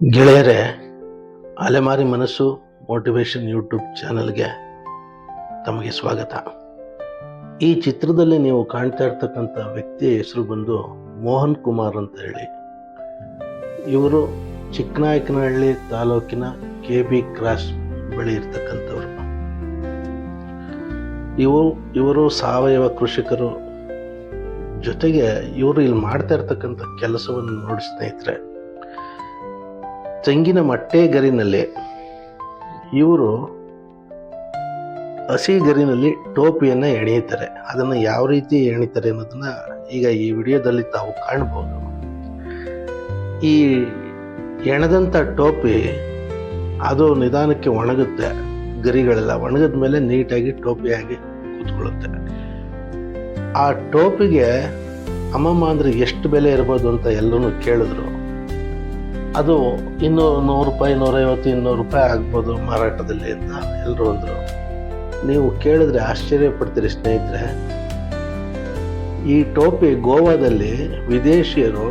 ಗೆಳೆಯರೇ, ಅಲೆಮಾರಿ ಮನಸ್ಸು ಮೋಟಿವೇಶನ್ ಯೂಟ್ಯೂಬ್ ಚಾನಲ್ಗೆ ತಮಗೆ ಸ್ವಾಗತ. ಈ ಚಿತ್ರದಲ್ಲಿ ನೀವು ಕಾಣ್ತಾ ಇರ್ತಕ್ಕಂಥ ವ್ಯಕ್ತಿಯ ಹೆಸರು ಬಂದು ಮೋಹನ್ ಕುಮಾರ್ ಅಂತ ಹೇಳಿ. ಇವರು ಚಿಕ್ಕನಾಯಕನಹಳ್ಳಿ ತಾಲೂಕಿನ ಕೆ ಬಿ ಕ್ರಾಸ್ ಬಳಿ ಇರ್ತಕ್ಕಂಥವ್ರು. ಇವು, ಇವರು ಸಾವಯವ ಕೃಷಿಕರು ಜೊತೆಗೆ ಇವರು ಇಲ್ಲಿ ಮಾಡ್ತಾ ಇರ್ತಕ್ಕಂಥ ಕೆಲಸವನ್ನು ನೋಡಿ ಸ್ನೇಹಿತರೆ ತೆಂಗಿನ ಮಟ್ಟೆ ಗರಿನಲ್ಲಿ ಇವರು ಹಸಿ ಗರಿನಲ್ಲಿ ಟೋಪಿಯನ್ನು ಎಣೀತಾರೆ. ಅದನ್ನು ಯಾವ ರೀತಿ ಎಣಿತಾರೆ ಅನ್ನೋದನ್ನು ಈಗ ಈ ವಿಡಿಯೋದಲ್ಲಿ ತಾವು ಕಾಣ್ಬೋದು. ಈ ಎಣದಂಥ ಟೋಪಿ ಅದು ನಿಧಾನಕ್ಕೆ ಒಣಗುತ್ತೆ. ಗರಿಗಳೆಲ್ಲ ಒಣಗಿದ ಮೇಲೆ ನೀಟಾಗಿ ಟೋಪಿಯಾಗಿ ಕೂತ್ಕೊಳ್ಳುತ್ತೆ. ಆ ಟೋಪಿಗೆ ಅಮ್ಮಮ್ಮ ಅಂದರೆ ಎಷ್ಟು ಬೆಲೆ ಇರ್ಬೋದು ಅಂತ ಎಲ್ಲರೂ ಕೇಳಿದ್ರು. ಅದು ಇನ್ನೂರು ನೂರು ರೂಪಾಯಿ, ನೂರೈವತ್ತು, ಇನ್ನೂರು ರೂಪಾಯಿ ಆಗ್ಬೋದು ಮಾರಾಟದಲ್ಲಿ ಅಂತ ಎಲ್ಲರೂ ಅಂದರು. ನೀವು ಕೇಳಿದ್ರೆ ಆಶ್ಚರ್ಯ ಪಡ್ತೀರಿ ಸ್ನೇಹಿತರೆ. ಈ ಟೋಪಿ ಗೋವಾದಲ್ಲಿ ವಿದೇಶಿಯರು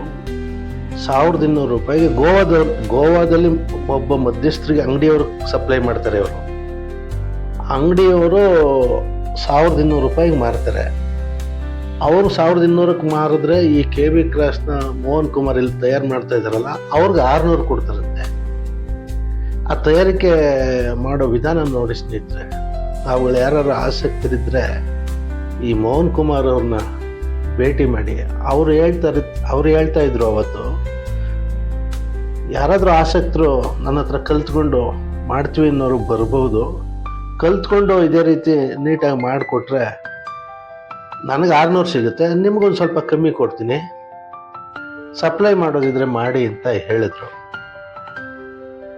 ಸಾವಿರದ ಇನ್ನೂರು ರೂಪಾಯಿಗೆ ಗೋವಾದ, ಗೋವಾದಲ್ಲಿ ಒಬ್ಬ ಮಧ್ಯಸ್ಥರಿಗೆ ಅಂಗಡಿಯವರು ಸಪ್ಲೈ ಮಾಡ್ತಾರೆ ಇವರು. ಅಂಗಡಿಯವರು ಸಾವಿರದ ಇನ್ನೂರು ರೂಪಾಯಿಗೆ ಮಾರ್ತಾರೆ. ಅವರು ಸಾವಿರದ ಇನ್ನೂರಕ್ಕೆ ಮಾರಿದ್ರೆ ಈ ಕೆ ಬಿ ಕ್ರಾಸ್ನ ಮೋಹನ್ ಕುಮಾರ್ ಇಲ್ಲಿ ತಯಾರು ಮಾಡ್ತಾ ಇದ್ದಾರಲ್ಲ, ಅವ್ರಿಗೆ ಆರುನೂರು ಕೊಡ್ತಾರಂತೆ. ಆ ತಯಾರಿಕೆ ಮಾಡೋ ವಿಧಾನ ನೋಡಿ ಸ್ನೇಹಿತರೆ ಅವುಗಳು ಯಾರು ಆಸಕ್ತರಿದ್ದರೆ ಈ ಮೋಹನ್ ಕುಮಾರ್ ಅವ್ರನ್ನ ಭೇಟಿ ಮಾಡಿ, ಅವರು ಹೇಳ್ತಾರೆ ಅವ್ರು ಹೇಳ್ತಾ ಇದ್ರು ಅವತ್ತು, ಯಾರಾದರೂ ಆಸಕ್ತರು ನನ್ನ ಹತ್ರ ಕಲ್ತ್ಕೊಂಡು ಮಾಡ್ತೀವಿ ಅನ್ನೋರು ಬರ್ಬೋದು. ಕಲ್ತ್ಕೊಂಡು ಇದೇ ರೀತಿ ನೀಟಾಗಿ ಮಾಡಿಕೊಟ್ರೆ ನನಗೆ ಆರುನೂರು ಸಿಗುತ್ತೆ, ನಿಮಗೊಂದು ಸ್ವಲ್ಪ ಕಮ್ಮಿ ಕೊಡ್ತೀನಿ. ಸಪ್ಲೈ ಮಾಡೋದಿದ್ರೆ ಮಾಡಿ ಅಂತ ಹೇಳಿದ್ರು.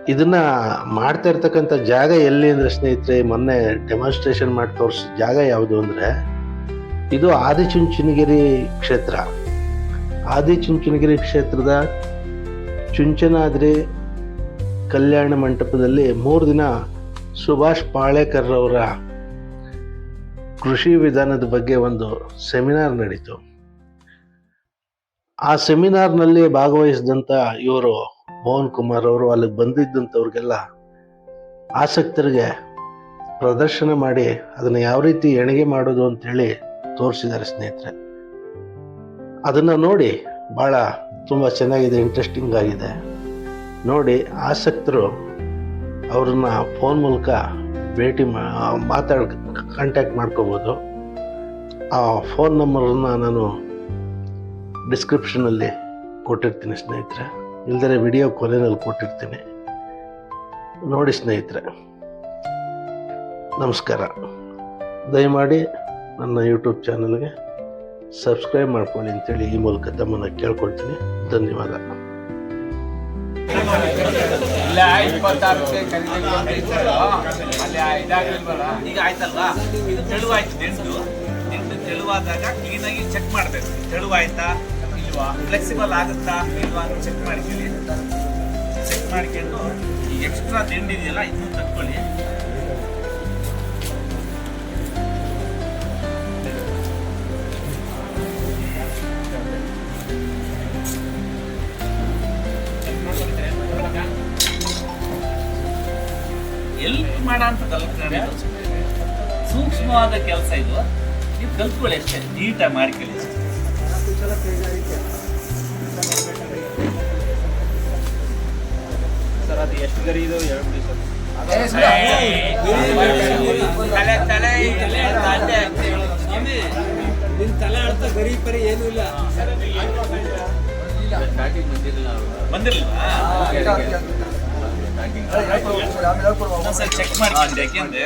ಇದನ್ನ ಮಾಡ್ತಾ ಇರ್ತಕ್ಕಂಥ ಜಾಗ ಎಲ್ಲಿ ಅಂದ್ರೆ ಸ್ನೇಹಿತರೆ, ಮೊನ್ನೆ ಡೆಮಾನ್ಸ್ಟ್ರೇಷನ್ ಮಾಡಿ ತೋರಿಸಿದ ಜಾಗ ಯಾವುದು ಅಂದ್ರೆ, ಇದು ಆದಿಚುಂಚನಗಿರಿ ಕ್ಷೇತ್ರ. ಆದಿಚುಂಚನಗಿರಿ ಕ್ಷೇತ್ರದ ಚುಂಚನಾದ್ರಿ ಕಲ್ಯಾಣ ಮಂಟಪದಲ್ಲಿ ಮೂರು ದಿನ ಸುಭಾಷ್ ಪಾಳೇಕರ್ ಅವರ ಕೃಷಿ ವಿಧಾನದ ಬಗ್ಗೆ ಒಂದು ಸೆಮಿನಾರ್ ನಡೀತು. ಆ ಸೆಮಿನಾರ್ನಲ್ಲಿ ಭಾಗವಹಿಸಿದಂಥ ಇವರು ಮೋಹನ್ ಕುಮಾರ್ ಅವರು ಅಲ್ಲಿಗೆ ಬಂದಿದ್ದಂಥವ್ರಿಗೆಲ್ಲ ಆಸಕ್ತರಿಗೆ ಪ್ರದರ್ಶನ ಮಾಡಿ ಅದನ್ನು ಯಾವ ರೀತಿ ಎಣಿಗೆ ಮಾಡೋದು ಅಂತೇಳಿ ತೋರಿಸಿದ್ದಾರೆ ಸ್ನೇಹಿತರೆ. ಅದನ್ನು ನೋಡಿ ಭಾಳ ತುಂಬ ಚೆನ್ನಾಗಿದೆ, ಇಂಟ್ರೆಸ್ಟಿಂಗ್ ಆಗಿದೆ. ನೋಡಿ ಆಸಕ್ತರು ಅವ್ರನ್ನ ಫೋನ್ ಮೂಲಕ ಭೇಟಿ ಮಾ, ಮಾತಾಡ್ ಕಾಂಟ್ಯಾಕ್ಟ್ ಮಾಡ್ಕೋಬೋದು. ಆ ಫೋನ್ ನಂಬರನ್ನು ನಾನು ಡಿಸ್ಕ್ರಿಪ್ಷನಲ್ಲಿ ಕೊಟ್ಟಿರ್ತೀನಿ ಸ್ನೇಹಿತರೆ. ಇಲ್ದರೆ ವಿಡಿಯೋ ಕೊನೆಯಲ್ಲಿ ಕೊಟ್ಟಿರ್ತೀನಿ. ನೋಡಿ ಸ್ನೇಹಿತರೆ. ನಮಸ್ಕಾರ. ದಯಮಾಡಿ ನನ್ನ ಯೂಟ್ಯೂಬ್ ಚಾನಲ್ಗೆ ಸಬ್ಸ್ಕ್ರೈಬ್ ಮಾಡ್ಕೊಳ್ಳಿ ಅಂತೇಳಿ ಈ ಮೂಲಕ ತಮ್ಮನ್ನು ಕೇಳ್ಕೊಳ್ತೀನಿ. ಧನ್ಯವಾದ. ಇಲ್ಲ ಇಪ್ಪತ್ತಾರಕ್ಕೆ ಅಲ್ಲಿ ಇದಾಗಿಲ್ವಲ್ಲ ಈಗ ಆಯ್ತಲ್ವಾ ಇದು ತೆಳುವಾಯ್ತು ದಿಂಡು ದಿಂಡು ತೆಳುವಾದಾಗ ಕ್ಲೀನಾಗಿ ಚೆಕ್ ಮಾಡಬೇಕು. ತೆಳುವಾಯ್ತಾ ಇಲ್ವಾ? ಫ್ಲೆಕ್ಸಿಬಲ್ ಆಗುತ್ತಾ ಇಲ್ವಾ ಅಂತ ಚೆಕ್ ಮಾಡ್ಕೊಳ್ಳಿ. ಚೆಕ್ ಮಾಡ್ಕೊಂಡು ಈ ಎಕ್ಸ್ಟ್ರಾ ದಿಂಡು ಇದೆಯಲ್ಲ ಇದನ್ನು ತಕ್ಕೊಳ್ಳಿ. ಎಲ್ಪ್ ಮಾಡ ಅಂತ ಸೂಕ್ಷ್ಮವಾದ ಕೆಲಸ ಇದು ನೀವು ಕಲ್ತ್ಕೊಳ್ಳಿ ಅಷ್ಟೇ ನೀಟಾಗಿ ಮಾಡ್ಕೊಳ್ಳಿ ಸರ್ ಅದು ಎಷ್ಟು ಗರಿ ಇದು ಹೇಳ್ಬಿಡಿ ಸರ್ ತಲೆ ತಲೆ ನಿನ್ ತಲೆ ಅಳ್ತ ಗರಿ ಪರಿ ಏನೂ ಇಲ್ಲ ಬಂದಿರಲಿಲ್ಲ ಚೆಕ್ ಯಾಕೆಂದ್ರೆ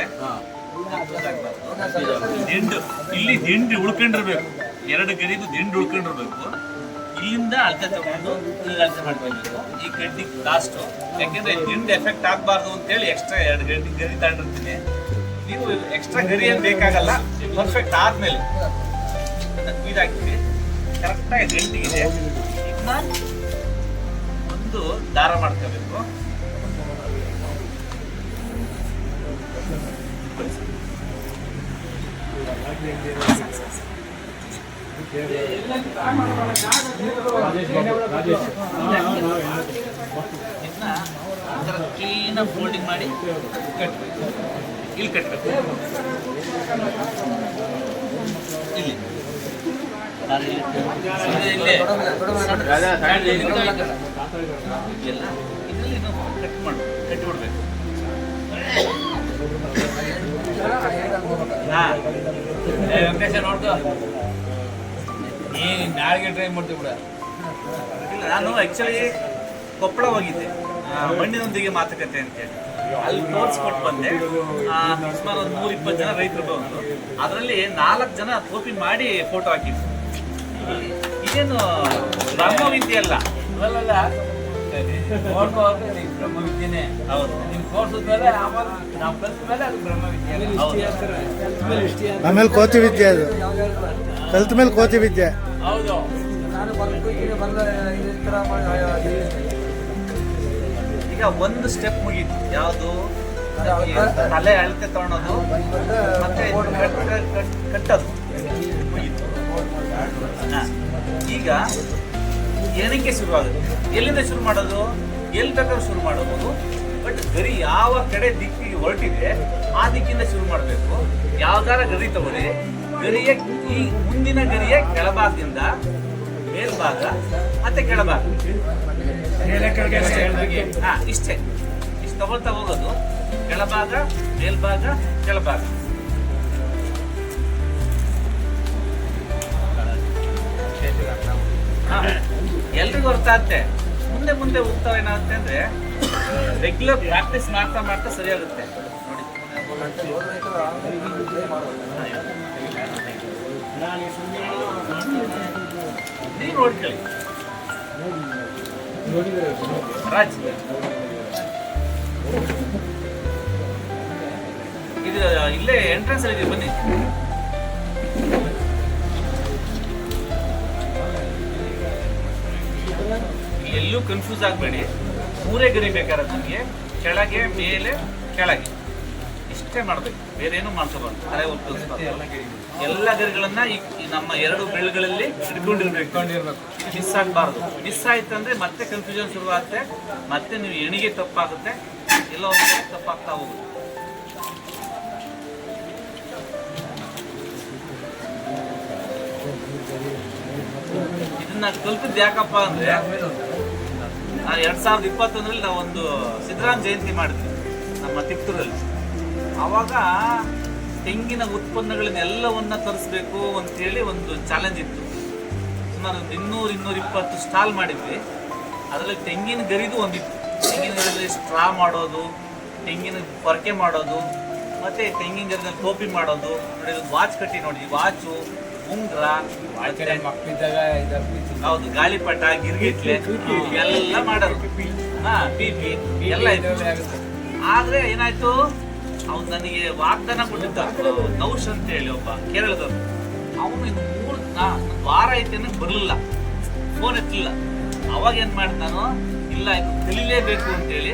ದಿಂಡು ಇಲ್ಲಿ ದಿಂಡು ಉಳ್ಕೊಂಡಿರ್ಬೇಕು ಎರಡು ಗಡಿಗೂ ದಿಂಡು ಉಳ್ಕೊಂಡಿರ್ಬೇಕು ಇಲ್ಲಿಂದ ಅಳತೆ ತಗೊಂಡು ಇಲ್ಲಿ ಅಳತೆ ಮಾಡ್ಕೊಳ್ಬೇಕು ಈ ಗಡ್ಡಿ ಲಾಸ್ಟ್ ಯಾಕೆಂದ್ರೆ ದಿಂಡು ಎಫೆಕ್ಟ್ ಆಗಬಾರ್ದು ಅಂತೇಳಿ ಎಕ್ಸ್ಟ್ರಾ ಎರಡು ಗಡ್ಡಿ ಗರಿ ತಗೊಂಡಿರ್ತೀನಿ ನೀವು ಎಕ್ಸ್ಟ್ರಾ ಗರಿ ಏನು ಬೇಕಾಗಲ್ಲ ಪರ್ಫೆಕ್ಟ್ ಆದ್ಮೇಲೆ ಇದಾಗ್ತೀವಿ ಕರೆಕ್ಟಾಗಿ ಗಂಟಿಗೆ ಇದೆ ಇದನ್ನ ಒಂದು ದಾರ ಮಾಡ್ಕೋಬೇಕು. ಇದನ್ನ ಕ್ಲೀನಾಗಿ ಫೋಲ್ಡಿಂಗ್ ಮಾಡಿ ಕಟ್ಟಬೇಕು ಇಲ್ಲಿ. ಕಟ್ಟಬೇಕು ಇಲ್ಲಿ ಕಟ್ ಮಾಡಿ ಕಟ್ಟಿ ಬಿಡ್ಬೇಕು ವೆಂಕಟೇಶ ನೋಡ್ದು ಏನ್ ನಾಳೆಗೆ ಟ್ರೈ ಮಾಡ್ತೀವಿ ಬಿಡ ಇಲ್ಲ ನಾನು ಆ್ಯಕ್ಚುಲಿ ಕೊಪ್ಪಳ ಹೋಗಿದ್ದೆ ಮಣ್ಣಿನೊಂದಿಗೆ ಮಾತುಕತೆ ಅಂತೇಳಿ ಅಲ್ಲಿ ತೋರಿಸ್ಕೊಟ್ಟು ಬಂದೆ. ಆ, ಸುಮಾರು ಒಂದು ನೂರ ಇಪ್ಪತ್ತು ಜನ ರೈತರು ಬಂದು ಅದರಲ್ಲಿ ನಾಲ್ಕು ಜನ ಟೋಪಿ ಮಾಡಿ ಫೋಟೋ ಹಾಕಿದ್ರು. ಇದೇನು ಬ್ರಹ್ಮವಿದ್ಯೆ ಅಲ್ಲ? ಅಲ್ಲಲ್ಲ ಬ್ರಹ್ಮವಿದ್ಯೆನೆ. ಹೌದು. ಆಮೇಲೆ ಕೋತಿ ವಿದ್ಯೆ ಅದು. ಕಲ್ತ ಮೇಲೆ ಕೋತಿ ವಿದ್ಯೆ. ಹೌದು. ಈಗ ಒಂದು ಸ್ಟೆಪ್ ಮುಗೀತು. ಯಾವುದು? ತಲೆ ಅಳತೆ ತಗೊಳೋದು ಮತ್ತೆ ಕಟ್- ಕಟ್- ಕಟ್- ಕಟ್ಟೋದು. ಮುಗೀತು. ಈಗ ಏನಕ್ಕೆ ಶುರುವಾಗುತ್ತೆ? ಎಲ್ಲಿಂದ ಶುರು ಮಾಡೋದು? ಎಲ್ಲಿ ಬೇಕಾದ್ರೂ ಶುರು ಮಾಡಬಹುದು ಬಟ್ ಗರಿ ಯಾವ ಕಡೆ ದಿಕ್ಕಿಗೆ ಹೊರಟಿದೆ, ಆ ದಿಕ್ಕಿಂದ ಶುರು ಮಾಡಬೇಕು. ಯಾವ್ದಾರ ಗರಿ ತಗೊಳ್ಳಿ? ಗರಿಯ ಈ ಮುಂದಿನ ಗರಿಯ ಕೆಳಭಾಗದಿಂದ ಮೇಲ್ಭಾಗ ಮತ್ತೆ ಕೆಳಭಾಗ. ಇಷ್ಟೇ. ಇಷ್ಟು ತಗೊಳ್ತಾ ಹೋಗೋದು. ಕೆಳಭಾಗ, ಮೇಲ್ಭಾಗ, ಕೆಳಭಾಗ. ಎಲ್ರಿಗೂ ಅರ್ಥ ಆಗುತ್ತೆ? ಮುಂದೆ ಮುಂದೆ ಹೋಗ್ತಾವೆ ಏನಾಗುತ್ತೆ ಅಂದ್ರೆ ರೆಗ್ಯುಲರ್ ಪ್ರಾಕ್ಟೀಸ್ ಮಾಡ್ತಾ ಮಾಡ್ತಾ ಸರಿಯಾಗುತ್ತೆ ನೋಡಿ. ನೀವು ನೋಡ್ಕೊಳ್ಳಿ. ರಾಜ್. ಇದು ಇಲ್ಲೇ ಎಂಟ್ರೆನ್ಸ್ ಅಲ್ಲಿ ಬನ್ನಿ. ಎಲ್ಲೂ ಕನ್ಫ್ಯೂಸ್ ಆಗಬೇಡಿ. ಮೂರೇ ಗರಿ ಬೇಕಾದ್ರೆ ನಮಗೆ. ಕೆಳಗೆ, ಮೇಲೆ, ಕೆಳಗೆ. ಇಷ್ಟೇ ಮಾಡಬೇಕು. ಬೇರೆ ಏನು ತಲೆ ಎಲ್ಲ ಗರಿಗಳನ್ನ ಈ ನಮ್ಮ ಎರಡು ಬೆಳ್ಳುಗಳಲ್ಲಿ ಹಿಡ್ಕೊಂಡಿರ್ಬೇಕು ಮಿಸ್ ಆಗಬಾರ್ದು. ಮಿಸ್ ಆಯ್ತು ಅಂದ್ರೆ ಮತ್ತೆ ಕನ್ಫ್ಯೂಷನ್ ಶುರು ಆಗುತ್ತೆ ಮತ್ತೆ ನೀವು ಎಣಿಗೆ ತಪ್ಪಾಗುತ್ತೆ. ಎಲ್ಲ ಒಂದು ತಪ್ಪಾಗ್ತಾ ಹೋಗುತ್ತೆ. ಇದನ್ನ ಕಲ್ತಿದ್ದು ಯಾಕಪ್ಪ ಅಂದ್ರೆ ನಾವು ಎರಡ್ ಸಾವಿರದ ಇಪ್ಪತ್ತೊಂದರಲ್ಲಿ ನಾವು ಒಂದು ಸಿದ್ದರಾಮ ಜಯಂತಿ ಮಾಡಿದ್ವಿ, ನಮ್ಮ ತಿಪ್ತೂರಲ್ಲಿ. ಆವಾಗ ತೆಂಗಿನ ಉತ್ಪನ್ನಗಳನ್ನೆಲ್ಲವನ್ನ ತರಿಸ್ಬೇಕು ಅಂತೇಳಿ ಒಂದು ಚಾಲೆಂಜ್ ಇತ್ತು. ಸುಮಾರು ಒಂದು ಇನ್ನೂರು, ಇನ್ನೂರ ಇಪ್ಪತ್ತು ಸ್ಟಾಲ್ ಮಾಡಿದ್ವಿ. ಅದರಲ್ಲಿ ತೆಂಗಿನ ಗರಿದು ಒಂದಿತ್ತು. ತೆಂಗಿನ ಗರಿದಲ್ಲಿ ಸ್ಟ್ರಾ ಮಾಡೋದು, ತೆಂಗಿನ ಪೊರಕೆ ಮಾಡೋದು, ಮತ್ತೆ ತೆಂಗಿನ ಗರಿದಲ್ಲಿ ಟೋಪಿ ಮಾಡೋದು ನೋಡಿ ವಾಚ್ ಕಟ್ಟಿ ನೋಡಿ ವಾಚು ಉಂಗ್ರ ಮಕ್ಕಳಿದ್ದಾಗ ಹೌದು ಗಾಳಿಪಟ ಗಿರ್ಗಿಟ್ಲೆ. ಎಲ್ಲ ಮಾಡೋದು. ಹಾ ಪಿ ಎಲ್ಲ ಆದ್ರೆ ಏನಾಯ್ತು? ಅವ್ನು ನನಗೆ ವಾಗ್ದಾನ ಕೊಟ್ಟಿದ್ದ. ನೌಶ್ ಅಂತ ಹೇಳಿ ಒಬ್ಬ ಕೇರಳದವ್ರು. ಅವನು ಇದು ಮೂರು ವಾರ ಐತೆ ಬರಲಿಲ್ಲ ಬರ್ಲಿಲ್ಲ. ಫೋನ್ ಎತ್ತಲಿಲ್ಲ ಅವಾಗ ಏನ್ ನಾನು ಇಲ್ಲ ಇದು ಕಲಿಲೇಬೇಕು ಅಂತೇಳಿ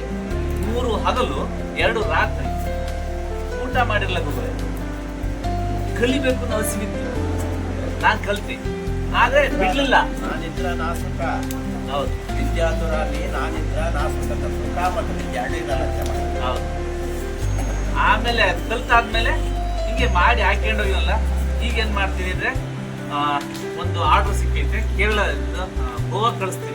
ಮೂರು ಹಗಲು ಎರಡು ರಾತ್ರಿ ಊಟ ಮಾಡಿಲ್ಲ ಗೊಬ್ಬರ ಕಲಿಬೇಕು ನಾವು ಹಸಿವಿತ್ತು. ನಾನ್ ಕಲ್ತಿ. ಆದ್ರೆ ಬಿಡ್ಲಿಲ್ಲ. ನಾನಿದ್ರ ನಾ ಸುಖ ಹೌದು. ವಿದ್ಯಾತುರಲ್ಲಿ ನಾನಿದ್ರ ನಾ ಸುಖ ಸುಖ ಮತ್ತು ವಿದ್ಯೆ. ಹೌದು. ಆಮೇಲೆ ಕಲ್ತಾದ್ಮೇಲೆ ಹಿಂಗೆ ಮಾಡಿ ಹಾಕೊಂಡೋಗಿಲ್ಲ ಈಗ ಏನ್ ಮಾಡ್ತೀನಿ ಅಂದ್ರೆ ಆ, ಒಂದು ಆರ್ಡರ್ ಸಿಕ್ಕೈತೆ. ಕೇರಳದಿಂದ ಗೋವಾ ಕಳಿಸ್ತೀನಿ.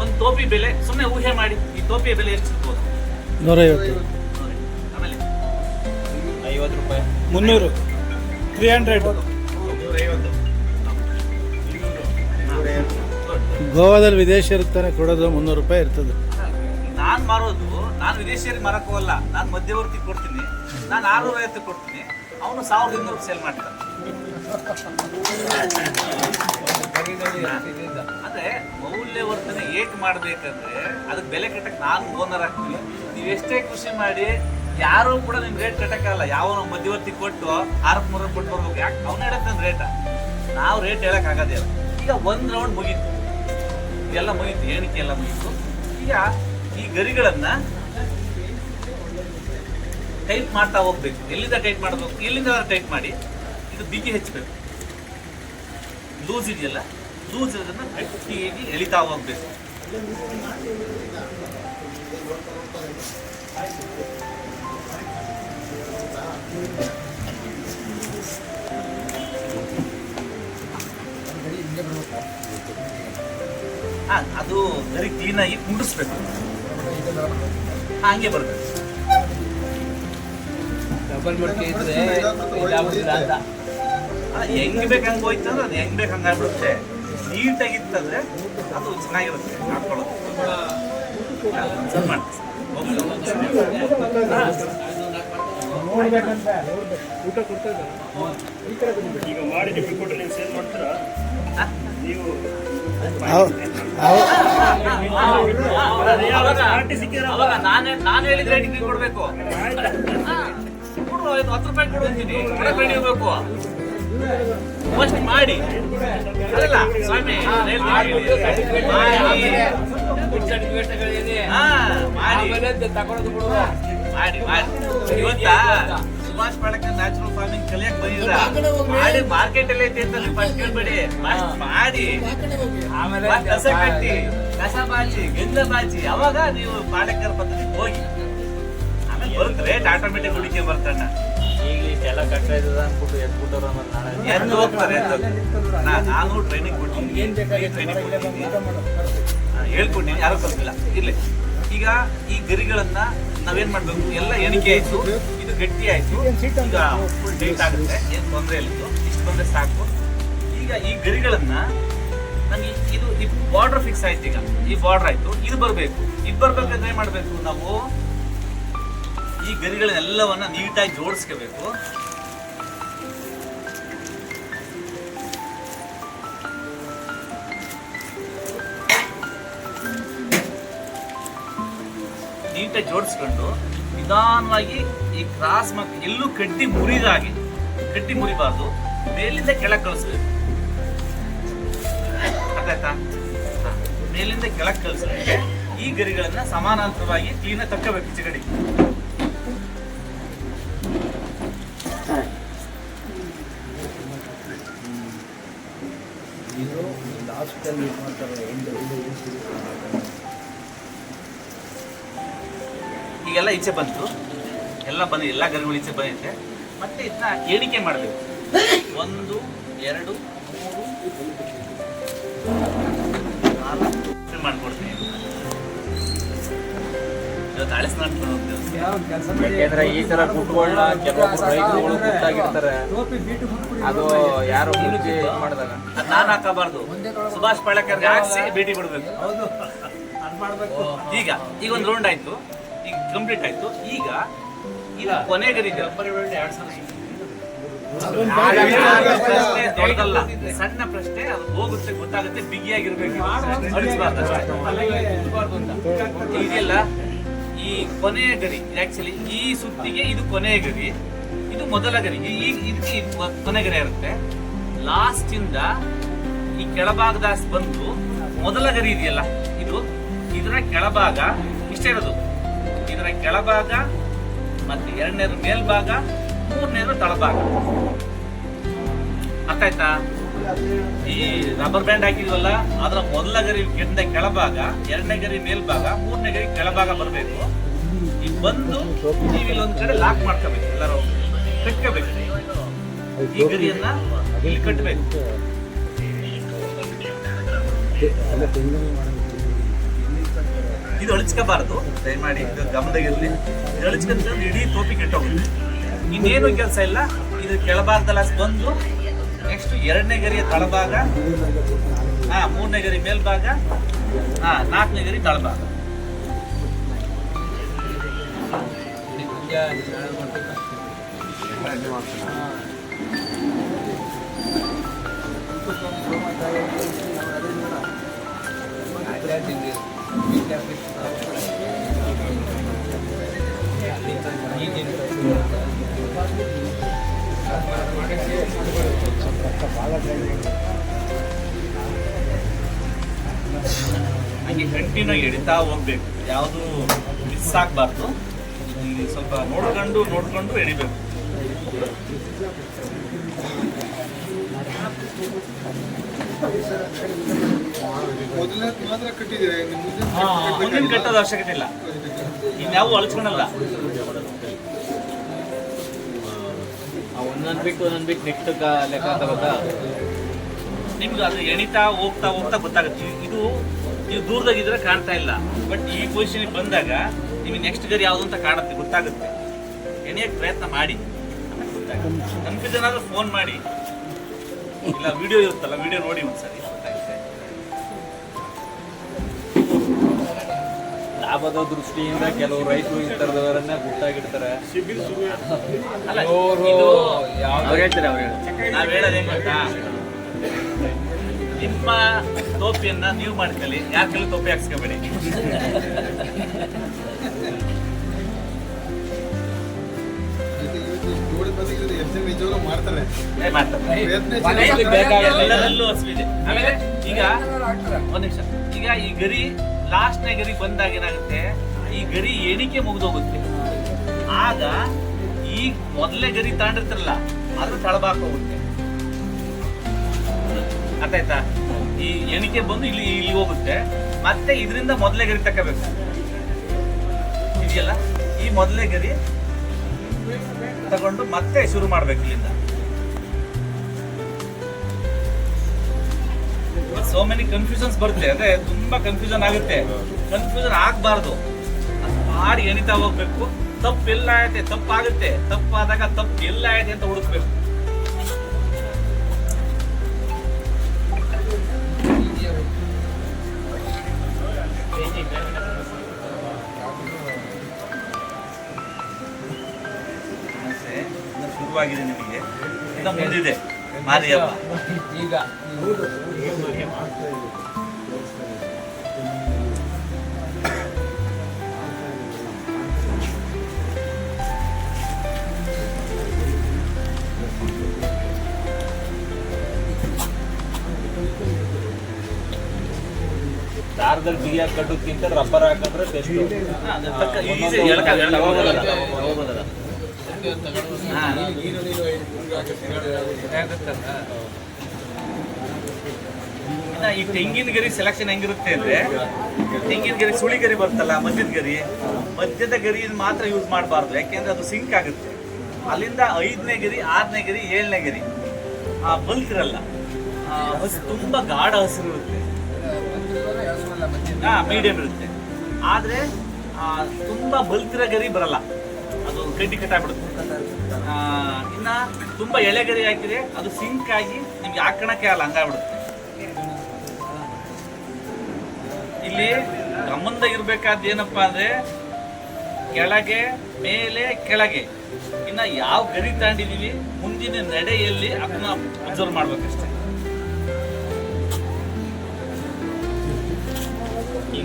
ಒಂದು ಟೋಪಿ ಬೆಲೆ ಸುಮ್ಮನೆ ಊಹೆ ಮಾಡಿ ಈ ಟೋಪಿಯ ಬೆಲೆ ಎಷ್ಟು ಸಿಗ್ಬೋದು? ನೂರೈವತ್ತು. ಐವತ್ತು ಆಮೇಲೆ? ಐವತ್ತು ರೂಪಾಯಿ. ಮುನ್ನೂರು. ತ್ರೀ ಹಂಡ್ರೆಡ್ ಗೋವಾದಲ್ಲಿ ವಿದೇಶಿಯರಿಗೆ ಇರ್ತಾನೆ ಕೊಡೋದು ಮುನ್ನೂರು ರೂಪಾಯಿ ಇರ್ತದೆ. ನಾನು ಮಾರೋದು, ನಾನು ವಿದೇಶಿಯರಿಗೆ ಮಾರಕ್ಕೆ ಹೋಗಲ್ಲ ನಾನು ಮಧ್ಯವರ್ತಿ ಕೊಡ್ತೀನಿ, ನಾನು ಆರ್ನೂರ ಐವತ್ತು ಕೊಡ್ತೀನಿ, ಅವನು ಸಾವಿರದ ಇನ್ನೂರು ಸೇಲ್ ಮಾಡ್ತಾನೆ. ಅಂದ್ರೆ ಮೌಲ್ಯವರ್ಧನೆ ಏಕೆ ಮಾಡಬೇಕಂದ್ರೆ, ಅದಕ್ಕೆ ಬೆಲೆ ಕಟ್ಟಕ್ಕೆ ನಾನು ಓನರ್ ಆಗ್ತೀನಿ. ನೀವು ಎಷ್ಟೇ ಕೃಷಿ ಮಾಡಿ ಯಾರು ಕೂಡ ನಿಮ್ ರೇಟ್ ಕಟ್ಟಕ್ಕಾಗಲ್ಲ. ಯಾವ ಮಧ್ಯವರ್ತಿ ಕೊಟ್ಟು ಆರಕ್ಕೆ ಮೂರ ಕೊಟ್ಟು ಬರ್ಬೇಕು. ಯಾಕೆ? ಅವ್ನ ಹೇಳತ್ತಾನ ರೇಟ ನಾವು ರೇಟ್ ಹೇಳಕ್ ಆಗೋದಿಲ್ಲ ಈಗ ಒಂದ್ ರೌಂಡ್ ಮುಗೀತು. ಇದೆಲ್ಲ ಮುಗೀತು. ಎಣಿಕೆ ಎಲ್ಲ ಮುಗೀತು? ಈಗ ಈ ಗರಿಗಳನ್ನ ಟೈಟ್ ಮಾಡ್ತಾ ಹೋಗ್ಬೇಕು. ಎಲ್ಲಿಂದ ಟೈಟ್ ಮಾಡಬೇಕು ಎಲ್ಲಿಂದ ಟೈಟ್ ಮಾಡಿ? ಇದು ಬಿಗಿ ಹೆಚ್ಚಬೇಕು ಲೂಸ್ ಇದೆಯಲ್ಲ? ಲೂಸ್ ಇರೋದನ್ನ ಗಟ್ಟಿಯಾಗಿ ಎಳಿತಾ ಹೋಗ್ಬೇಕು. ಅದು ಗರಿ ಕ್ಲೀನಾಗಿ ಮುಟ್ಟಿಸ್ಬೇಕು. ಹಂಗೆ ಬರ್ಬೇಕು ಡಬಲ್ ಮಡಿಕೆ ಇದ್ರೆ ಹೆಂಗ್ ಬೇಕು ಹಂಗೆ ಹೋಯ್ತು ಅಂದ್ರೆ ಅದು ಹೆಂಗ್ ಬೇಕು ಹಂಗೆ ಆಗ್ಬಿಡುತ್ತೆ. ನೀಟಾಗಿತ್ತಂದ್ರೆ ಅದು ಚೆನ್ನಾಗಿರುತ್ತೆ ಹಾಕೊಳ್ಳೋದು. ಸರ್ ಮಾಡಿ ಅವಾಗ. ಅವಾಗ ನಾನೇ ನಾನು ಹೇಳಿದ ರೇಟಿಗೆ ಕೊಡಬೇಕು. ಹಾ, ಕೊಡು ಐದು ಹತ್ತು ರೂಪಾಯಿ ಕೊಡು ಅಂತೀನಿ. ಫಸ್ಟ್ ಮಾಡಿ. ಅಲ್ಲ ಸ್ವಾಮಿ ಮಾಡಿ. ಮಾಡಿ. ಸರ್ಟಿಫಿಕೇಟ್ಗಳಿದೆ ಹಾ, ಮಾಡಿ. ಆಮೇಲೆ ತಗೊಳ್ಳೋದು ಮಾಡಿ ಮಾಡಿ. ಇವತ್ತಾ ಸುಭಾಷ್ ಪಾಳಕ ನ್ಯಾಚುರಲ್ ಫಾರ್ಮಿಂಗ್ ಕಲಿಯಕ್ ಬಂದಿದ್ರ ಮಾಡಿ ಮಾರ್ಕೆಟ್ ಅಲ್ಲಿ ಐತೆ ಅಂತ ಫಸ್ಟ್ ಕೇಳ್ಬೇಡಿ. ಮಾಡಿ. ಆಮೇಲೆ ಮತ್ತ್ ಕಸ ಕಟ್ಟಿ ಕಸ ಬಾಚಿ ಗಿಂದ ಬಾಚಿ. ಅವಾಗ ನೀವು ಪಾಳಕರ ಪದ್ಧತಿ ಹೋಗಿ. ಆಮೇಲೆ ಬರುತ್ತೆ ರೇಟ್ ಆಟೋಮೆಟಿಕ್ ಹುಡುಕಿ ಬರ್ತಣ್ಣ. ಈಗ ಇಷ್ಟೆಲ್ಲ ಇದ್ದದ ಅನ್ಬಿಟ್ಟು ಎದ್ದು ಹೋಗ್ತಾರೆ ನಾನು ಟ್ರೈನಿಂಗ್ ಕೊಟ್ಟಿದ್ದೀನಿ ಟ್ರೈನಿಂಗ್ ಕೊಟ್ಟಿದ್ದೀನಿ ಆ, ಹೇಳ್ಕೊಟ್ಟಿದ್ದೀನಿ ಯಾರು ಕಲ್ತಿಲ್ಲ. ಇರ್ಲಿ. ಈಗ ಈ ಗರಿಗಳನ್ನ ನಾವೇನ್ ಮಾಡ್ಬೇಕು? ಎಲ್ಲ ಎಣಿಕೆ ಆಯ್ತು. ಇದು ಗಟ್ಟಿ ಆಯ್ತು. ಈಗ ಫುಲ್ ಡೇಟ್ ಆಗುತ್ತೆ. ಏನ್ ತೊಂದರೆ ಇಲ್ಲ. ಇಷ್ಟು ಬಂದ್ರೆ ಸಾಕು. ಈಗ ಈ ಗರಿಗಳನ್ನ ನಮ್ಗೆ ಇದು ಈ ಬಾರ್ಡರ್ ಫಿಕ್ಸ್ ಆಯ್ತು ಈಗ. ಈ ಬಾರ್ಡರ್ ಆಯ್ತು. ಇದು ಬರಬೇಕು. ಇದು ಬರ್ಬೇಕಂದ್ರೆ ಏನ್ ಮಾಡ್ಬೇಕು? ನಾವು ಈ ಗರಿಗಳನ್ನೆಲ್ಲವನ್ನ ನೀಟಾಗಿ ಜೋಡಿಸ್ಕೋಬೇಕು. ನೀಟಾಗಿ ಜೋಡಿಸ್ಕೊಂಡು ನಿಧಾನವಾಗಿ ಈ ಕ್ರಾಸ್ ಮತ್ತು ಎಲ್ಲೂ ಕಟ್ಟಿ ಮುರಿದಾಗಿ, ಕಡ್ಡಿ ಮುರಿಬಾರ್ದು. ಮೇಲಿಂದ ಕೆಳಗೆ ಕಳಿಸ್ಬೇಕು. ಅರ್ಥಾಯ್ತಾ ಹಾ. ಮೇಲಿಂದ ಕೆಳಗೆ ಕಳಿಸ್ಬೇಕು ಈ ಗರಿಗಳನ್ನ ಸಮಾನಾಂತರವಾಗಿ ಕ್ಲೀನಾಗಿ ತಕ್ಕಬೇಕು ಏನು ಕಡೆ ಈಗೆಲ್ಲ ಈಚೆ ಬಂತು ಎಲ್ಲ ಬಂದು ಎಲ್ಲ ಗರಿಗಳು ಈಚೆ ಬಂದಿದೆ. ಮತ್ತೆ ಇದನ್ನ ಎಣಿಕೆ ಮಾಡಬೇಕು. ಒಂದು ಎರಡು ಮೂರು ನಾಲ್ಕು ಮಾಡ್ಕೊಡ್ತೀನಿ. ಇವತ್ತು ನಡ್ಕೊಂಡು ಹೋಗ್ತೇವೆ. ಯಾಕೆಂದ್ರೆ ಈ ತರ ಗುಟ್ಟುಗಳನ್ನ ಕೆಲವೊಬ್ರು ರೈತರುಗಳು ಗುಟ್ಟಾಗಿರ್ತಾರೆ ಅದು ಯಾರು ಇದ್ ಮಾಡಿದಾಗ. ನಾನ್ ಹಾಕಬಾರ್ದು. ಸುಭಾಷ್ ಪಳಕರ್ ಹಾಕ್ಸಿ ಭೇಟಿ ಬಿಡ್ಬೇಕು. ಈಗ ಈಗ ಒಂದು ರೌಂಡ್ ಆಯ್ತು. ಕಂಪ್ಲೀಟ್ ಆಯ್ತು. ಈಗ ಇದು ಕೊನೆ ಗರಿ ಇದೆ. ಪ್ರಶ್ನೆ. ದೊಡ್ಡದಲ್ಲ. ಸಣ್ಣ ಪ್ರಶ್ನೆ ಅದು ಹೋಗುತ್ತೆ ಗೊತ್ತಾಗುತ್ತೆ ಬಿಗಿಯಾಗಿರ್ಬೇಕು ಅಳಿಸ್ಬಾರ್ದು. ಇದೆಯಲ್ಲ ಈ ಕೊನೆಯ ಗರಿ ಆಕ್ಚುಲಿ ಈ ಸುತ್ತಿಗೆ ಇದು ಕೊನೆಯ ಗರಿ ಇದು ಮೊದಲ ಗರಿ ಈ ಇದಕ್ಕೆ ಕೊನೆ ಗರಿ ಇರುತ್ತೆ. ಲಾಸ್ಟ್ ಇಂದ ಈ ಕೆಳಭಾಗದ ಬಂದು ಮೊದಲ ಗರಿ ಇದೆಯಲ್ಲ. ಇದು ಇದರ ಕೆಳಭಾಗ ಇಷ್ಟೇ ಇರೋದು. ಇದರ ಕೆಳಭಾಗ ಮತ್ತೆ ಎರಡನೇದು ಮೇಲ್ಭಾಗ, ಮೂರನೇದು ತಳಭಾಗ. ಅರ್ಥ ಆಯ್ತಾ? ಈ ರಬ್ಬರ್ ಬ್ಯಾಂಡ್ ಹಾಕಿದ್ವಲ್ಲ, ಅದರ ಮೊದಲ ಗರಿ ಗಿಡದ ಕೆಳಭಾಗ, ಎರಡನೇ ಗರಿ ಮೇಲ್ಭಾಗ, ಮೂರನೇ ಗರಿ ಕೆಳಭಾಗ ಬರಬೇಕು. ಈ ಬಂದು ನೀವು ಇಲ್ಲೊಂದ್ ಕಡೆ ಲಾಕ್ ಮಾಡ್ಕೋಬೇಕು, ಎಲ್ಲರೂ ಕಟ್ಕೋಬೇಕು. ಈ ಗರಿಯನ್ನ ಇಲ್ಲಿ ಕಟ್ಟಬೇಕು ಇದು ಅಳಿಸ್ಕೋಬಾರ್ದು. ದಯಮಾಡಿ ಇದು ಗಮನದಾಗಿರ್ಲಿ ಇದು ಅಳಿಸ್ಕೊಂಡ್ರೆ ಇಡೀ ತೋಪಿ ಕೆಟ್ಟೋಗುತ್ತೆ ಇನ್ನೇನು ಕೆಲಸ ಇಲ್ಲ. ಇದು ಕೆಳಭಾಗದಲ್ಲ ಬಂದು ನೆಕ್ಸ್ಟ್ ಎರಡನೇ ಗರಿಯ ತಳಭಾಗ. ಹಾ, ಮೂರನೇ ಗರಿ ಮೇಲ್ಭಾಗ. ಹಾ, ನಾಲ್ಕನೇ ಗರಿ ತಳಭಾಗ. ಹಂಗೆ ಕಂಟಿನ್ಯೂ ಎಡಿತಾ ಹೋಗ್ಬೇಕು. ಯಾವುದು ಮಿಸ್ ಆಗ್ಬಾರ್ದು. ಸ್ವಲ್ಪ ನೋಡ್ಕೊಂಡು ನೋಡ್ಕೊಂಡು ಎಡಿಬೇಕು ಮುಂದಿನ ಕಟ್ಟೋದು ಅವಶ್ಯಕತೆ ಇಲ್ಲ. ಇನ್ಯಾವು ಅಳಿಸ್ಕೊಳಲ್ಲ. ಒಂದೊಂದ್ ಬಿಟ್ಟು ನನ್ನ ಬಿಟ್ಟು ನೆಕ್ಸ್ಟ್ ಲೆಕ್ಕ ತಗೋತಾ ನಿಮ್ಗೆ ಅದು ಎಣಿತಾ ಹೋಗ್ತಾ ಹೋಗ್ತಾ ಗೊತ್ತಾಗುತ್ತೆ. ಇದು ನೀವು ದೂರದಾಗಿದ್ರೆ ಕಾಣ್ತಾ ಇಲ್ಲ. ಬಟ್ ಈ ಪೊಸಿಷನ್ಗೆ ಬಂದಾಗ ನಿಮಗೆ ನೆಕ್ಸ್ಟ್ ಗರಿ ಯಾವುದು ಅಂತ ಕಾಣುತ್ತೆ, ಗೊತ್ತಾಗುತ್ತೆ. ಎಣಿಯಕ್ಕೆ ಪ್ರಯತ್ನ ಮಾಡಿ. ಕನ್ಫ್ಯೂಷನ್ ಆದ್ರೆ ಫೋನ್ ಮಾಡಿ. ಇಲ್ಲ ವಿಡಿಯೋ ಇರುತ್ತಲ್ಲ ವಿಡಿಯೋ ನೋಡಿ ಒಂದ್ಸರಿ. ಲಾಭದ ದೃಷ್ಟಿಯಿಂದ ಕೆಲವು ರೈತರು ಈ ತರದವರನ್ನ ಗುಟ್ಟಾಗಿಡ್ತಾರೆ. ಹೇಳ್ತಾರೆ ಅವ್ರು ನಾವ್ ಗೊತ್ತಾ? ನಿಮ್ಮ ಟೋಪಿಯನ್ನ ನೀವು ಮಾಡ್ಕೊಳ್ಳಿ ಯಾರ ಕೈಲಿ ಟೋಪಿ ಹಾಕ್ಸ್ಕೋಬೇಡಿ. ಮಾಡ್ತಾರೆ. ಈಗ ಒಂದ್ ನಿಮಿಷ. ಈಗ ಈ ಗರಿ ಲಾಸ್ಟ್ನೇ ಗರಿ ಬಂದಾಗ ಏನಾಗುತ್ತೆ? ಈ ಗರಿ ಎಣಿಕೆ ಮುಗಿದೋಗುತ್ತೆ. ಆಗ ಈ ಮೊದಲೇ ಗರಿ ತಾಂಡಿರ್ತಾರಲ್ಲ, ಅದ್ರ ತಳಬಾಕ್ ಹೋಗುತ್ತೆ. ಅತಾಯ್ತಾ ಈ ಎಣಿಕೆ ಬಂದು ಇಲ್ಲಿ ಇಲ್ಲಿ ಹೋಗುತ್ತೆ. ಮತ್ತೆ ಇದರಿಂದ ಮೊದಲೇ ಗರಿ ತಕ್ಕಬೇಕು. ಇದೆಯಲ್ಲ? ಈ ಮೊದಲನೇ ಗರಿ ತಗೊಂಡು ಮತ್ತೆ ಶುರು ಮಾಡ್ಬೇಕು ಇಲ್ಲಿಂದ. ಸೋ ಮೆನಿ ಕನ್ಫ್ಯೂಷನ್ಸ್ ಬರುತ್ತೆ. ಅಂದ್ರೆ ತುಂಬಾ ಕನ್ಫ್ಯೂಷನ್ ಆಗುತ್ತೆ. ಕನ್ಫ್ಯೂಷನ್ ಆಗಬಾರ್ದು. ಮಾಡಿ ಎಣಿತಾ ಹೋಗ್ಬೇಕು. ತಪ್ಪು ಎಲ್ಲ ಆಯ್ತೆ ತಪ್ಪಾಗುತ್ತೆ. ತಪ್ಪಾದಾಗ ತಪ್ಪು ಎಲ್ಲ ಆಯ್ತೆ ಅಂತ ಹುಡುಕ್ಬೇಕು. ಶುರುವಾಗಿದೆ ನಿಮಗೆ. ಮುಂದಿದೆ. ಮಾರಿಯಪ್ಪ. ಈಗ. ಬಿಗಿ ಹೋಗೋದಲ್ಲ. ಹಾ. ಇನ್ನ ಈ ತೆಂಗಿನ ಗರಿ ಸೆಲೆಕ್ಷನ್ ಹೆಂಗಿರುತ್ತೆ ಅಂದ್ರೆ ತೆಂಗಿನ ಗರಿ ಸುಳಿ ಗರಿ ಬರ್ತಲ್ಲ ಮಧ್ಯದ ಗರಿ ಮಧ್ಯದ ಗರಿ ಮಾತ್ರ ಯೂಸ್ ಮಾಡಬಾರ್ದು. ಯಾಕೆಂದ್ರೆ ಅದು ಸಿಂಕ್ ಆಗುತ್ತೆ. ಅಲ್ಲಿಂದ ಐದನೇ ಗರಿ ಆರನೇ ಗರಿ ಏಳನೇ ಗರಿ ಆ ಬಲ್ತಿರಲ್ಲ ಆ, ತುಂಬ ತುಂಬಾ ಗಾಢ ಹಸಿರು ಇರುತ್ತೆ. ಮೀಡಿಯಂ ಇರುತ್ತೆ. ಆದರೆ ತುಂಬಾ ಬಲ್ತಿರೋ ಗರಿ ಬರಲ್ಲ. ಅದು ಕಡ್ಡಿ ಕಟ್ಟಾಗ್ಬಿಡುತ್ತೆ. ಇನ್ನ ತುಂಬಾ ಎಳೆ ಗರಿ ಹಾಕಿದ್ರೆ ಅದು ಸಿಂಕ್ ಆಗಿ ನಿಮ್ಗೆ ಹಾಕಣಕ್ಕೆ ಆಗಲ್ಲ ಹಂಗಾಗ್ಬಿಡುತ್ತೆ. ಇಲ್ಲಿ ಗಮನದ ಇರಬೇಕಾದ ಏನಪ್ಪ ಅಂದ್ರೆ, ಕೆಳಗೆ, ಮೇಲೆ, ಕೆಳಗೆ. ಇನ್ನ ಯಾವ ಗರಿ ತಾಂಡಿದೀವಿ, ಮುಂದಿನ ನಡೆಯಲ್ಲಿ ಅದನ್ನ ಅಬ್ಸರ್ವ್ ಮಾಡ್ಬೇಕಷ್ಟೇ.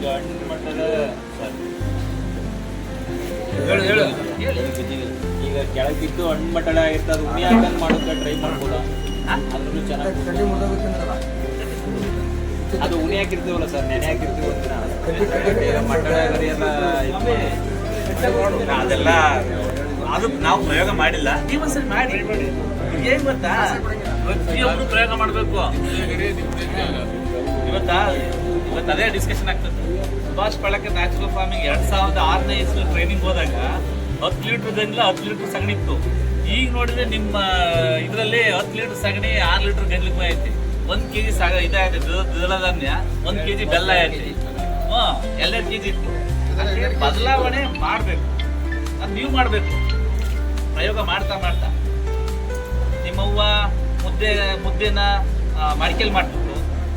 ಈಗ ಹಣ್ಣು ಮಟ್ಟದ ಹೇಳು ಹೇಳು. ಈಗ ಕೆಳಗೆ ಬಿದ್ದು ಹಣ್ಣು ಮಟ್ಟಡ ಆಗಿರ್ತದೆ ಅದು ಉಣಿ ಹಾಕಂಗ್ ಮಾಡೋಕೆ ಟ್ರೈ ಮಾಡ್ಬೋದಾ ಹಾ? ಅದ್ರಲ್ಲೂ ಚೆನ್ನಾಗಿ ಅದು ಉಣಿ ಹಾಕಿರ್ತೀವಲ್ಲ ಸರ್ ನೆನೆ ಹಾಕಿರ್ತೀವಿ ಗರಿ ಎಲ್ಲ ಇದ್ ಮಾಡಿ. ಅದೆಲ್ಲ ಅದು ನಾವು ಪ್ರಯೋಗ ಮಾಡಿಲ್ಲ. ನೀವು ಒಂದ್ಸರಿ ಮಾಡಿ. ಏನ್ ಗೊತ್ತಾ? ಪ್ರಯೋಗ ಮಾಡಬೇಕು. ಇವತ್ತ? ಇವತ್ತು ಅದೇ ಡಿಸ್ಕಷನ್ ಆಗ್ತದೆ. ಸುಭಾಷ್ ಪಳಕ ನ್ಯಾಚುರಲ್ ಫಾರ್ಮಿಂಗ್ ಎರಡ್ ಸಾವಿರದ ಆರನೇ ಇಸ್ವಿ ಟ್ರೈನಿಂಗ್ ಹೋದಾಗ ಹತ್ತು ಲೀಟರ್ ಗಂಜಲ ಹತ್ತು ಲೀಟರ್ ಸಗಣಿ ಇತ್ತು. ಈಗ ನೋಡಿದ್ರೆ ನಿಮ್ಮ ಇದರಲ್ಲಿ ಹತ್ತು ಲೀಟರ್ ಸಗಣಿ ಆರು ಲೀಟರ್ ಗಂಜಲಿ ಐತಿ. ಒಂದ್ ಕೆಜಿ ಸಾಗ ಇದಾಯ್ತು ದ್ವಿದಳಧಾನ್ಯ ಒಂದ್ ಕೆಜಿ ಬೆಲ್ಲ ಐತಿ. ಹ್ಞೂ ಎರಡೆರಡು ಕೆಜಿ ಇತ್ತು. ಅದೇ ಬದಲಾವಣೆ ಮಾಡ್ಬೇಕು. ಅದು ನೀವು ಮಾಡ್ಬೇಕು. ಪ್ರಯೋಗ ಮಾಡ್ತಾ ಮಾಡ್ತಾ. ನಿಮ್ಮವ್ವ ಮುದ್ದೆ ಮುದ್ದೆನ ಮಡಿಕೆಲ್ ಮಾಡ್ತಿದ್ರು.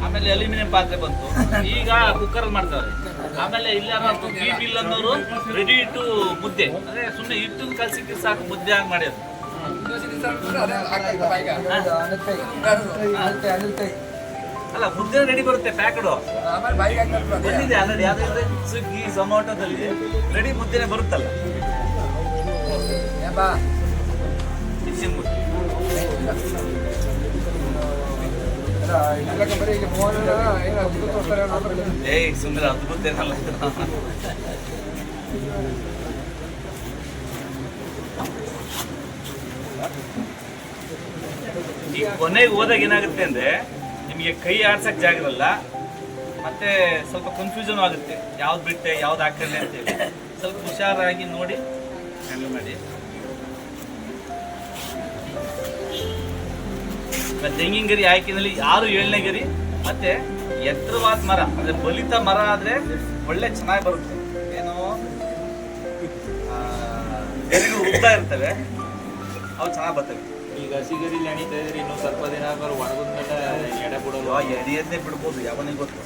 ಆಮೇಲೆ ಅಲ್ಯೂಮಿನಿಯಂ ಪಾತ್ರೆ ಬಂತು. ಈಗ ಕುಕ್ಕರ್ ಮಾಡ್ತಾರೆ ಆಮೇಲೆ ಇಲ್ಲ ಬಿ ಬಿಲ್ ಅನ್ನೋರು ರೆಡಿ ಟು ಮುದ್ದೆ. ಅಂದ್ರೆ ಸುಮ್ಮನೆ ಹಿಟ್ಟು ಕಲ್ಸಿಕ್ಕೆ ಸಾಕು ಮುದ್ದೆ ಆಗಿ ಮಾಡ್ಯಾರ. ಅಲ್ಲ ಮುದ್ದೆ ರೆಡಿ ಬರುತ್ತೆ ಪ್ಯಾಕೆಡು ಬಂದಿದೆ ಆಲ್ರೆಡಿ ಯಾವ್ದಾದ್ರೆ ಸ್ವಿಗ್ಗಿ ಝೊಮ್ಯಾಟೋದಲ್ಲಿ ರೆಡಿ ಮುದ್ದೆನೆ ಬರುತ್ತಲ್ಲ. ಮುದ್ದೆ. ಸುಂದರ ಅದ್ಭುತ ಏನಲ್ಲ. ಈ ಕೊನೆಗೆ ಹೋದಾಗ ಏನಾಗುತ್ತೆ ಅಂದ್ರೆ, ನಿಮಗೆ ಕೈ ಆಡ್ಸಕ್ ಜಾಗ ಇರಲ್ಲ, ಮತ್ತೆ ಸ್ವಲ್ಪ ಕನ್ಫ್ಯೂಷನ್ ಆಗುತ್ತೆ. ಯಾವ್ದು ಬಿಟ್ಟೆ, ಯಾವ್ದು ಅಂತ ಅಂತೇಳಿ ಸ್ವಲ್ಪ ಹುಷಾರಾಗಿ ನೋಡಿ ಹ್ಯಾಂಡಲ್ ಮಾಡಿ. ತೆಂಗಿನ ಗರಿ ಆಯ್ಕೆನಲ್ಲಿ ಯಾರು ಏಳನೇ ಗರಿ ಮತ್ತೆ ಎತ್ತರವಾದ ಮರ ಅಂದ್ರೆ ಬಲಿತ ಮರ ಆದ್ರೆ ಒಳ್ಳೆ ಚೆನ್ನಾಗಿ ಬರುತ್ತೆ. ಏನು? ಗರಿಗಳು ಉದ್ದ ಇರ್ತವೆ. ಅವು ಚೆನ್ನಾಗಿ ಬರ್ತವೆ. ಈಗ ಹಸಿಗರಿಲಿ ಅಣಿತಾ ಇದ್ರೆ ಇನ್ನೂ ಸ್ವಲ್ಪ ದಿನ ಆದ್ಮೇಲೆ ಒಣಗಿದ ಮೇಲೆ ಎಡೆ ಬಿಡೋದು. ಎಡೆಯನ್ನೇ ಬಿಡ್ಬೋದು ಯಾವನಿಗೆ ಗೊತ್ತು.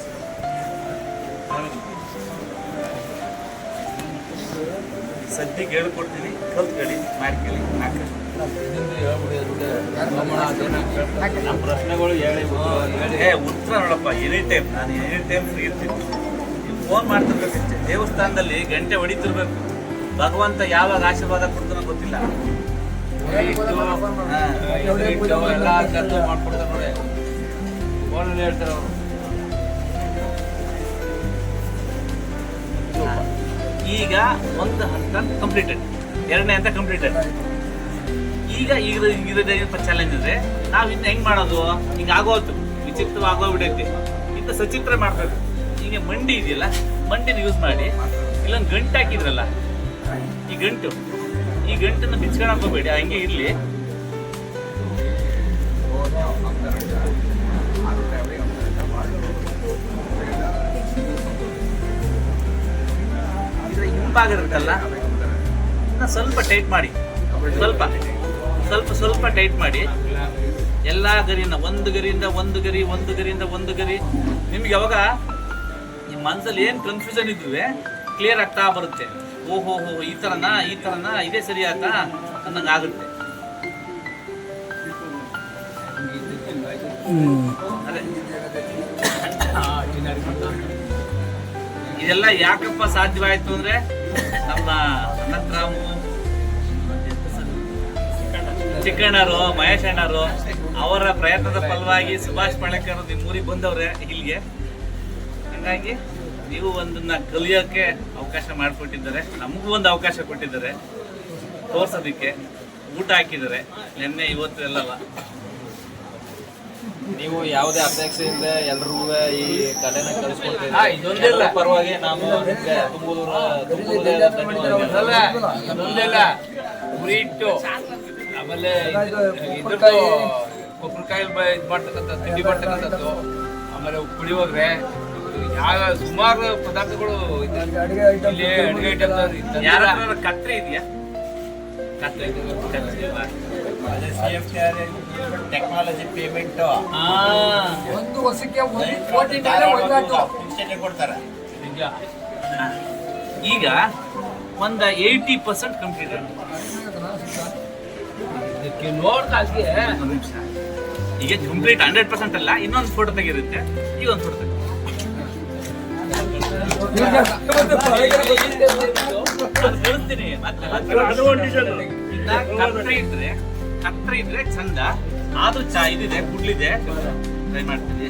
ಸದ್ಯಕ್ಕೆ ಹೇಳ್ಕೊಡ್ತೀನಿ ಕಲ್ತ್ಕೊಳ್ಳಿ ಮಾಡ್ಕೊಳ್ಳಿ ಹಾಕಿ ನಮ್ಮ ಪ್ರಶ್ನೆಗಳು ಹೇಳಿ ಹೇಳಿ ಉತ್ತರ ನೋಡಪ್ಪ ಎನಿ ಟೈಮ್ ನಾನು ಎನಿ ಟೈಮ್ ಫ್ರೀ ಇರ್ತೀನಿ. ನೀವು ಫೋನ್ ಮಾಡ್ತಿರ್ಬೇಕಷ್ಟೇ ದೇವಸ್ಥಾನದಲ್ಲಿ ಗಂಟೆ ಹೊಡಿತಿರ್ಬೇಕು. ಭಗವಂತ ಯಾವಾಗ ಆಶೀರ್ವಾದ ಕೊಡ್ತಾನೋ ಗೊತ್ತಿಲ್ಲ. ಎಲ್ಲ ಖರ್ಚು ಮಾಡ್ಕೊಡ್ತಾರೆ ನೋಡಿ. ಫೋನಲ್ಲಿ ಹೇಳ್ತಾರೆ ಅವರು. ಈಗ ಒಂದು ಹಂತ ಕಂಪ್ಲೀಟೆಡ್ ಎರಡನೇ ಹಂತ ಕಂಪ್ಲೀಟೆಡ್ ಈಗ ಈಗ ಇರೋದೇನಪ್ಪ ಚಾಲೆಂಜ್ ಅಂದ್ರೆ ನಾವು ಇನ್ನು ಹೆಂಗ್ ಮಾಡೋದು? ಹಿಂಗ ಆಗೋತು ವಿಚಿತ್ರವಾಗೋಗ್ಬಿಡೈತಿ ಇಂಥ ಸಚಿತ್ರ ಮಾಡ್ಬೇಕು ಈಗ ಮಂಡಿ ಇದೆಯಲ್ಲ, ಮಂಡಿನ ಯೂಸ್ ಮಾಡಿ, ಇಲ್ಲೊಂದು ಗಂಟು ಹಾಕಿದ್ರಲ್ಲ, ಈ ಗಂಟು, ಈ ಗಂಟನ್ನ ಬಿಚ್ಕೊಳಕ್ ಹೋಗ್ಬೇಡಿ ಹಂಗೆ ಇರ್ಲಿ. ಹಿಂಪಾಗಿರುತ್ತಲ್ಲ ಸ್ವಲ್ಪ ಟೈಟ್ ಮಾಡಿ, ಸ್ವಲ್ಪ. ಸ್ವಲ್ಪ ಸ್ವಲ್ಪ ಟೈಟ್ ಮಾಡಿ ಎಲ್ಲ ಗರಿನ, ಒಂದು ಗರಿಯಿಂದ ಒಂದು ಗರಿ, ಒಂದು ಗರಿಯಿಂದ ಒಂದು ಗರಿ. ನಿಮ್ಗೆ ಯಾವಾಗ ನಿಮ್ಮ ಮನಸ್ಸಲ್ಲಿ ಏನು ಕನ್ಫ್ಯೂಷನ್ ಇದ್ರೂ ಕ್ಲಿಯರ್ ಆಗ್ತಾ ಬರುತ್ತೆ. ಓಹೋ, ಹೋ ಈ ಥರನ ಈ ಥರನ ಇದೇ ಸರಿ ಆಗ್ತಾ ಅನ್ನಂಗೆ ಆಗುತ್ತೆ. ಇದೆಲ್ಲ ಯಾಕಪ್ಪ ಸಾಧ್ಯವಾಯಿತು ಅಂದ್ರೆ ನಮ್ಮ ಅನಂತರಾಮು ಚಿಕ್ಕಣ್ಣರು ಮಹೇಶ್ ಅಣ್ಣರು ಅವರ ಪ್ರಯತ್ನದ ಫಲವಾಗಿ ಸುಭಾಷ್ ಪಳಕರ್ ನಿಮ್ಮೂರಿಗೆ ಬಂದವ್ರೆ ಇಲ್ಲಿಗೆ. ಹಂಗಾಗಿ ನೀವು ಒಂದನ್ನ ಕಲಿಯೋಕೆ ಅವಕಾಶ ಮಾಡಿಕೊಟ್ಟಿದ್ದಾರೆ. ನಮಗೂ ಒಂದು ಅವಕಾಶ ಕೊಟ್ಟಿದ್ದಾರೆ. ತೋರ್ಸೋದಕ್ಕೆ. ಊಟ ಹಾಕಿದ್ದಾರೆ. ನಿನ್ನೆ ಇವತ್ತು ಎಲ್ಲವ. ನೀವು ಯಾವುದೇ ಅಪೇಕ್ಷೆಯಿಂದ ಎಲ್ಲರೂ ಈ ಕಲೆನ ಕಳಿಸ್ಕೊಡ್ತೀವಿ ಪರವಾಗಿ ನಾವು ಧನ್ಯವಾದಗಳು. ಅದೊಂದಿಲ್ಲ ಇಟ್ಟು ಆಮೇಲೆ ಇದ್ರದ್ದು ಕೊಬ್ಬರಿಕಾಯಿ ಇದು ಮಾಡ್ತಕ್ಕಂಥ ತಿಂಡಿ ಮಾಡ್ತಕ್ಕಂಥದ್ದು ಆಮೇಲೆ ಪುಳಿಯೋಗ್ರೆ ಯಾವ ಸುಮಾರು ಪದಾರ್ಥಗಳು ಅಡುಗೆ ಐಟಮ್ ಯಾರ ಕತ್ರಿ ಇದೆಯಾ? ಕತ್ರೆ? ಟೆಕ್ನಾಲಜಿ ಪೇಮೆಂಟ್ ಆ, ಒಂದು ವರ್ಷಕ್ಕೆ ಒಂದು ಕೋಟಿ ಮೇಲೆ ವಹಿವಾಟು ಕೊಡ್ತಾರೆ. ನಿಜ ಈಗ ಒಂದ ಏಯ್ಟಿ ಪರ್ಸೆಂಟ್ ಕಂಪ್ಲೀಟ್ ಇದಕ್ಕೆ ನೋಡ್ದಾಗೆ ಒಂದು ನಿಮಿಷ ಈಗ ಕಂಪ್ಲೀಟ್ ಹಂಡ್ರೆಡ್ ಪರ್ಸೆಂಟ್ ಅಲ್ಲ ಇನ್ನೊಂದು ಫೋಟೋ ತೆಗಿರುತ್ತೆ ಈಗ ಒಂದು ಫೋಟೋ ತೆಗಿ ಕಳಿಸ್ತೀನಿ ಮತ್ತೆ ಕತ್ರೆ ಇದ್ರೆ ಕತ್ರ ಇದ್ರೆ ಚಂದ ಆದ್ರೂ ಚಾ ಇದಿದೆ ಕುಡ್ಲಿದೆ ಟ್ರೈ ಮಾಡ್ತೀನಿ